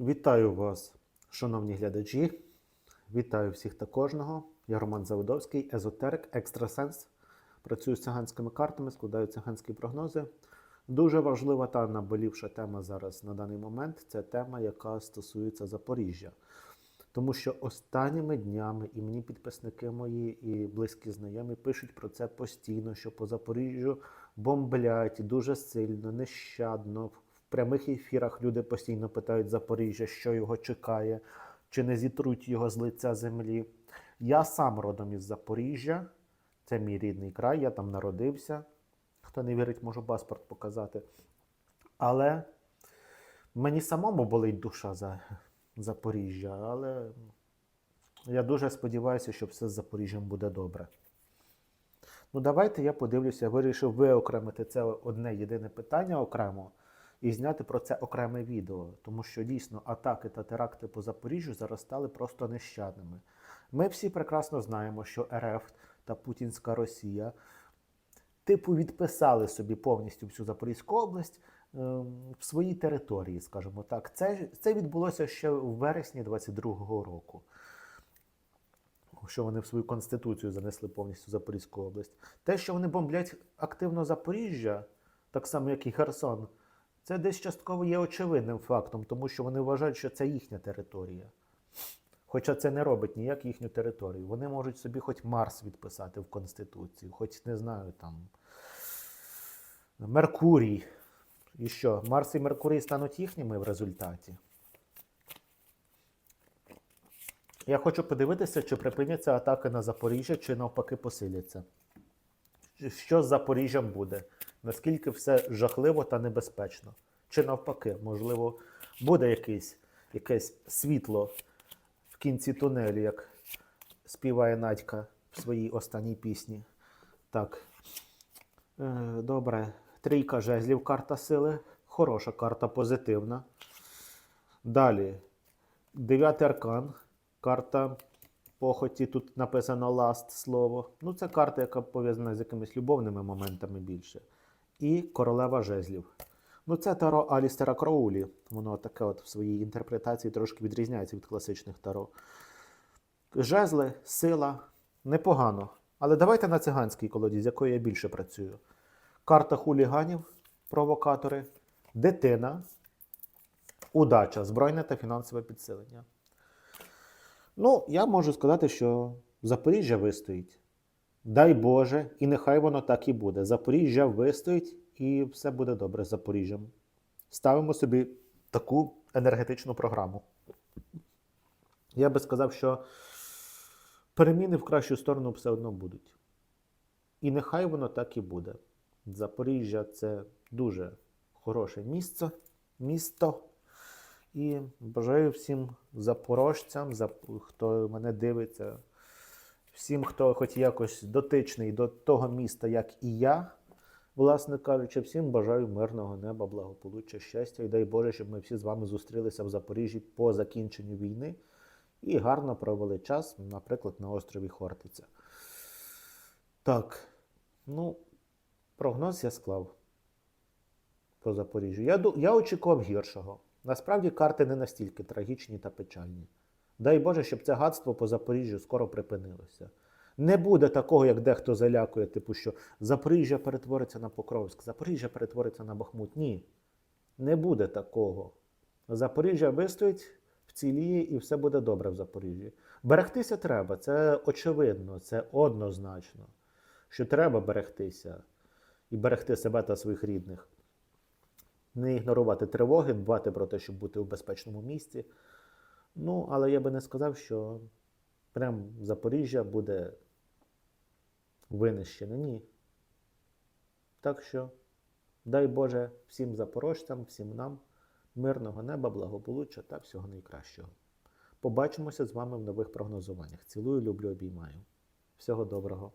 Вітаю вас, шановні глядачі. Вітаю всіх та кожного. Я Роман Заводовський, езотерик, екстрасенс. Працюю з циганськими картами, складаю циганські прогнози. Дуже важлива та наболівша тема зараз на даний момент це тема, яка стосується Запоріжжя. Тому що останніми днями і мені підписники мої, і близькі знайомі пишуть про це постійно, що по Запоріжжю бомблять дуже сильно, нещадно. Прямих ефірах люди постійно питають Запоріжжя, що його чекає, чи не зітруть його з лиця землі. Я сам родом із Запоріжжя, це мій рідний край, я там народився. Хто не вірить, можу паспорт показати. Але мені самому болить душа за Запоріжжя, але я дуже сподіваюся, що все з Запоріжжям буде добре. Ну, давайте я подивлюся, вирішив виокремити це одне єдине питання окремо і зняти про це окреме відео, тому що дійсно атаки та теракти по Запоріжжю зараз стали просто нещадними. Ми всі прекрасно знаємо, що РФ та Путінська Росія типу відписали собі повністю всю Запорізьку область ем, в своїй території, скажімо так. Це, це відбулося ще в вересні 22-го року. Що вони в свою конституцію занесли повністю Запорізьку область. Те, що вони бомблять активно Запоріжжя, так само як і Херсон, це десь частково є очевидним фактом, тому що вони вважають, що це їхня територія. Хоча це не робить ніяк їхню територію. Вони можуть собі хоч Марс відписати в Конституцію, хоч не знаю там. Меркурій. І що? Марс і Меркурій стануть їхніми в результаті. Я хочу подивитися, чи припиняться атаки на Запоріжжя, чи навпаки посиляться. Що з Запоріжжям буде? Наскільки все жахливо та небезпечно? Чи навпаки, можливо, буде якийсь, якесь світло в кінці тунелю, як співає Надька в своїй останній пісні. Так. Е, добре. Трійка жезлів, карта сили. Хороша карта, позитивна. Далі. Дев'ятий аркан. Карта похоті. Тут написано last слово. Ну, це карта, яка пов'язана з якимись любовними моментами більше. І королева жезлів. Ну, це таро Алістера Кроулі. Воно таке от в своїй інтерпретації трошки відрізняється від класичних таро. Жезли, сила, непогано. Але давайте на циганській колоді, з якою я більше працюю. Карта хуліганів, провокатори, дитина, удача, збройне та фінансове підсилення. Ну, я можу сказати, що Запоріжжя вистоїть. Дай Боже, і нехай воно так і буде. Запоріжжя вистоїть і все буде добре з Запоріжжям. Ставимо собі таку енергетичну програму. Я би сказав, що переміни в кращу сторону все одно будуть. І нехай воно так і буде. Запоріжжя це дуже хороше місце, місто. І бажаю всім запорожцям, хто мене дивиться, всім, хто хоч якось дотичний до того міста, як і я, власне кажучи, всім бажаю мирного неба, благополуччя, щастя і дай Боже, щоб ми всі з вами зустрілися в Запоріжжі по закінченню війни і гарно провели час, наприклад, на острові Хортиця. Так, ну, прогноз я склав по Запоріжжю. Я, я очікував гіршого. Насправді карти не настільки трагічні та печальні. Дай Боже, щоб це гадство по Запоріжжю скоро припинилося. Не буде такого, як дехто залякує, типу, що Запоріжжя перетвориться на Покровськ, Запоріжжя перетвориться на Бахмут. Ні. Не буде такого. Запоріжжя вистоїть, вціліє і все буде добре в Запоріжжі. Берегтися треба, це очевидно, це однозначно. Що треба берегтися і берегти себе та своїх рідних. Не ігнорувати тривоги, дбати про те, щоб бути у безпечному місці. Ну, але я би не сказав, що прям Запоріжжя буде винищене. Ні. Так що, дай Боже всім запорожцям, всім нам мирного неба, благополуччя та всього найкращого. Побачимося з вами в нових прогнозуваннях. Цілую, люблю, обіймаю. Всього доброго.